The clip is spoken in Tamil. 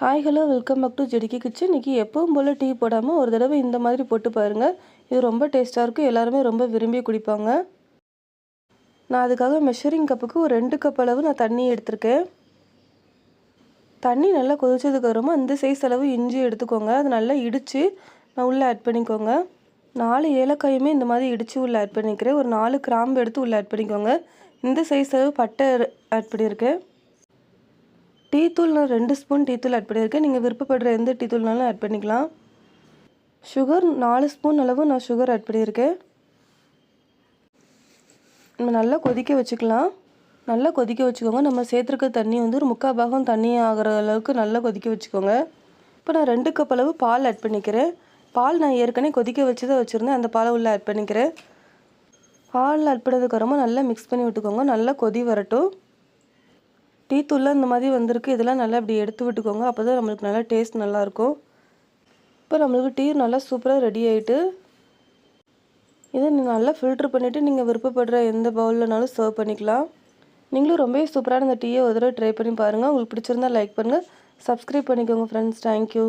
Hi hello welcome back to ஜெடிக்கி kitchen இன்றைக்கி எப்பவும் போல் டீ போடாமல் ஒரு தடவை இந்த மாதிரி போட்டு பாருங்கள் இது ரொம்ப டேஸ்ட்டாக இருக்கும் எல்லாருமே ரொம்ப விரும்பி குடிப்பாங்க. நான் அதுக்காக மெஷரிங் கப்புக்கு ஒரு ரெண்டு கப் அளவு நான் தண்ணி எடுத்திருக்கேன். தண்ணி நல்லா கொதிச்சதுக்கு அப்புறமா இந்த சைஸ் அளவு இஞ்சி எடுத்துக்கோங்க. அது நல்லா இடித்து நான் உள்ளே ஆட் பண்ணிக்கோங்க. நாலு ஏலக்காயுமே இந்த மாதிரி இடித்து உள்ளே ஆட் பண்ணிக்கிறேன். ஒரு நாலு கிராம்பு எடுத்து உள்ளே ஆட் பண்ணிக்கோங்க. இந்த சைஸ் அளவு பட்டை ஆட் பண்ணியிருக்கேன். டீ தூள் நான் ரெண்டு ஸ்பூன் டீ தூள் ஆட் பண்ணியிருக்கேன். நீங்கள் விருப்பப்படுற எந்த டீ தூள்னாலும் ஆட் பண்ணிக்கலாம். சுகர் நாலு ஸ்பூன் அளவு நான் சுகர் ஆட் பண்ணியிருக்கேன். நம்ம நல்லா கொதிக்க வச்சுக்கலாம். நல்லா கொதிக்க வச்சுக்கோங்க. நம்ம சேர்த்துருக்க தண்ணி வந்து ஒரு முக்கால் பாகம் தண்ணி ஆகிற அளவுக்கு நல்லா கொதிக்க வச்சுக்கோங்க. இப்போ நான் ரெண்டு கப் அளவு பால் ஆட் பண்ணிக்கிறேன். பால் நான் ஏற்கனவே கொதிக்க வச்சு தான் வச்சுருந்தேன். அந்த பாலை உள்ளே ஆட் பண்ணிக்கிறேன். பால் ஆட் பண்ணதுக்கப்புறமா நல்லா மிக்ஸ் பண்ணி விட்டுக்கோங்க. நல்லா கொதி வரட்டும். டீ தூளில் இந்த மாதிரி வந்திருக்கு. இதெல்லாம் நல்லா இப்படி எடுத்து விட்டுக்கோங்க. அப்போ தான் நம்மளுக்கு நல்லா டேஸ்ட் நல்லாயிருக்கும் இப்போ நம்மளுக்கு டீ நல்லா சூப்பராக ரெடி ஆகிட்டு இதை நீங்கள் நல்லா ஃபில்ட்ரு பண்ணிவிட்டு நீங்கள் விருப்பப்படுற எந்த பவுல்லனாலும் சர்வ் பண்ணிக்கலாம். நீங்களும் ரொம்பவே சூப்பரான இந்த டீயை ஒரு தடவை ட்ரை பண்ணி பாருங்கள் உங்களுக்கு பிடிச்சிருந்தா லைக் பண்ணுங்கள் சப்ஸ்கிரைப் பண்ணிக்கோங்க ஃப்ரெண்ட்ஸ் தேங்க்யூ